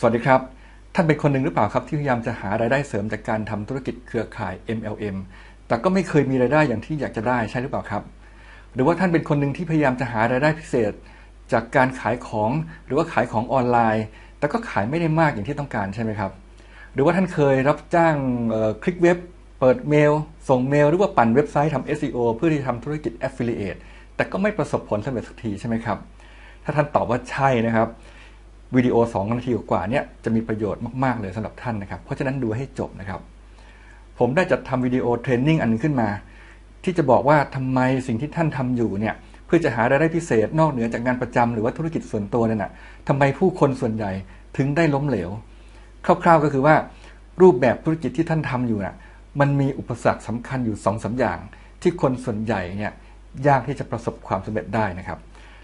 สวัสดีครับ ท่านเป็นคนหนึ่งหรือเปล่าครับ ที่พยายามจะหารายได้เสริมจากการทำธุรกิจเครือข่าย MLM แต่ก็ไม่เคยมีรายได้อย่างที่อยากจะได้ใช่หรือเปล่าครับ หรือว่าท่านเป็นคนหนึ่งที่พยายามจะหารายได้พิเศษ จากการขายของหรือว่าขายของออนไลน์ แต่ก็ขายไม่ได้มากอย่างที่ต้องการใช่ไหมครับ หรือว่าท่านเคยรับจ้างคลิกเว็บ เปิดเมล ส่งเมล หรือว่าปั่นเว็บไซต์ทำ SEO เพื่อที่จะทำธุรกิจ Affiliate แต่ก็ไม่ประสบผลสำเร็จสักทีใช่ไหมครับ ถ้าท่านตอบว่าใช่นะครับ วิดีโอ2นาทีกว่าเนี่ยจะมีประโยชน์มากๆเลยสำหรับท่านนะครับ เพราะฉะนั้นดูให้จบนะครับ ผมได้จัดทำวิดีโอเทรนนิ่งอันนึงขึ้นมา ที่จะบอกว่าทำไมสิ่งที่ท่านทำอยู่เนี่ยเพื่อจะหารายได้พิเศษนอกเหนือจากงานประจำหรือว่าธุรกิจส่วนตัวเนั่นนะทำไมผู้คนส่วนใหญ่ถึงได้ล้มเหลว คร่าวๆก็คือว่า รูปแบบธุรกิจที่ท่านทำอยู่น่ะมันมีอุปสรรคสำคัญอยู่สองสาอย่าง ที่คนส่วนใหญ่เนี่ยยากที่จะประสบความสำเร็จได้นะครับ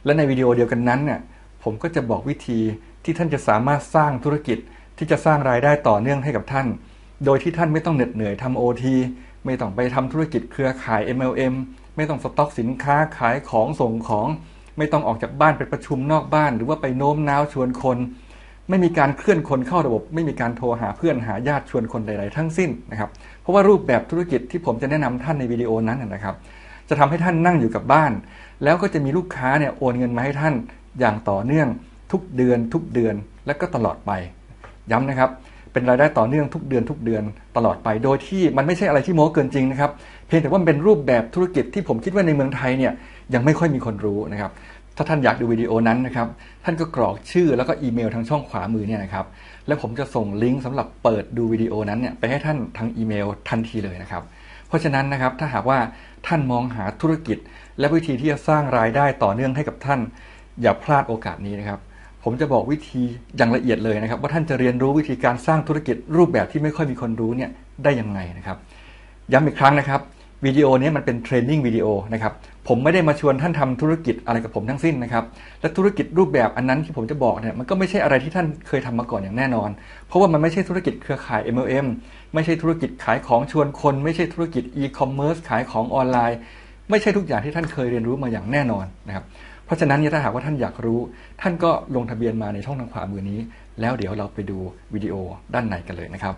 และในวิดีโอเดียวกันนั้นเนี่ยผมก็จะบอกวิธี ที่ท่านจะสามารถสร้างธุรกิจที่จะสร้างรายได้ต่อเนื่องให้กับท่าน โดยที่ท่านไม่ต้องเหน็ดเหนื่อยทำโอทีไม่ต้องไปทำธุรกิจเครือข่าย MLM ไม่ต้องสต็อกสินค้าขายของส่งของ ไม่ต้องออกจากบ้านไปประชุมนอกบ้าน หรือว่าไปโน้มน้าวชวนคน ไม่มีการเคลื่อนคนเข้าระบบ ไม่มีการโทรหาเพื่อนหาญาติชวนคนใดๆทั้งสิ้นนะครับ เพราะว่ารูปแบบธุรกิจที่ผมจะแนะนำท่านในวิดีโอนั้นนะครับ จะทำให้ท่านนั่งอยู่กับบ้าน แล้วก็จะมีลูกค้าเนี่ยโอนเงินมาให้ท่านอย่างต่อเนื่อง ทุกเดือน ทุกเดือนและก็ตลอดไป ย้ำนะครับ เป็นรายได้ต่อเนื่องทุกเดือนทุกเดือนตลอดไป โดยที่มันไม่ใช่อะไรที่โม้เกินจริงนะครับ เพียงแต่ว่าเป็นรูปแบบธุรกิจที่ผมคิดว่าในเมืองไทยเนี่ยยังไม่ค่อยมีคนรู้นะครับถ้าท่านอยากดูวิดีโอนั้นนะครับ ท่านก็กรอกชื่อแล้วก็อีเมลทางช่องขวามือเนี่ยนะครับ แล้วผมจะส่งลิงก์สำหรับเปิดดูวิดีโอนั้นเนี่ยไปให้ท่านทางอีเมลทันทีเลยนะครับ เพราะฉะนั้นนะครับถ้าหากว่าท่านมองหาธุรกิจ และวิธีที่จะสร้างรายได้ต่อเนื่องให้กับท่าน อย่าพลาดโอกาสนี้นะครับ ผมจะบอกวิธีอย่างละเอียดเลยนะครับ ว่าท่านจะเรียนรู้วิธีการสร้างธุรกิจรูปแบบที่ไม่ค่อยมีคนรู้เนี่ยได้ยังไงนะครับ ย้ำอีกครั้งนะครับวิดีโอนี้มันเป็นเทรนนิ่งวิดีโอนะครับผมไม่ได้มาชวนท่านทำธุรกิจอะไรกับผมทั้งสิ้นนะครับและธุรกิจรูปแบบอันนั้นที่ผมจะบอกเนี่ยมันก็ไม่ใช่อะไรที่ท่านเคยทำมาก่อนอย่างแน่นอน เพราะว่ามันไม่ใช่ธุรกิจเครือข่าย MLM ไม่ใช่ธุรกิจขายของชวนคน ไม่ใช่ธุรกิจอีคอมเมิร์ซขายของออนไลน์ ไม่ใช่ทุกอย่างที่ท่านเคยเรียนรู้มาอย่างแน่นอนนะครับเราะฉะนั้นถ้าหากว่าท่านอยากรู้ ท่านก็ลงทะเบียนมาในช่องทางขวามือนี้ แล้วเดี๋ยวเราไปดูวิดีโอด้านในกันเลยนะครับ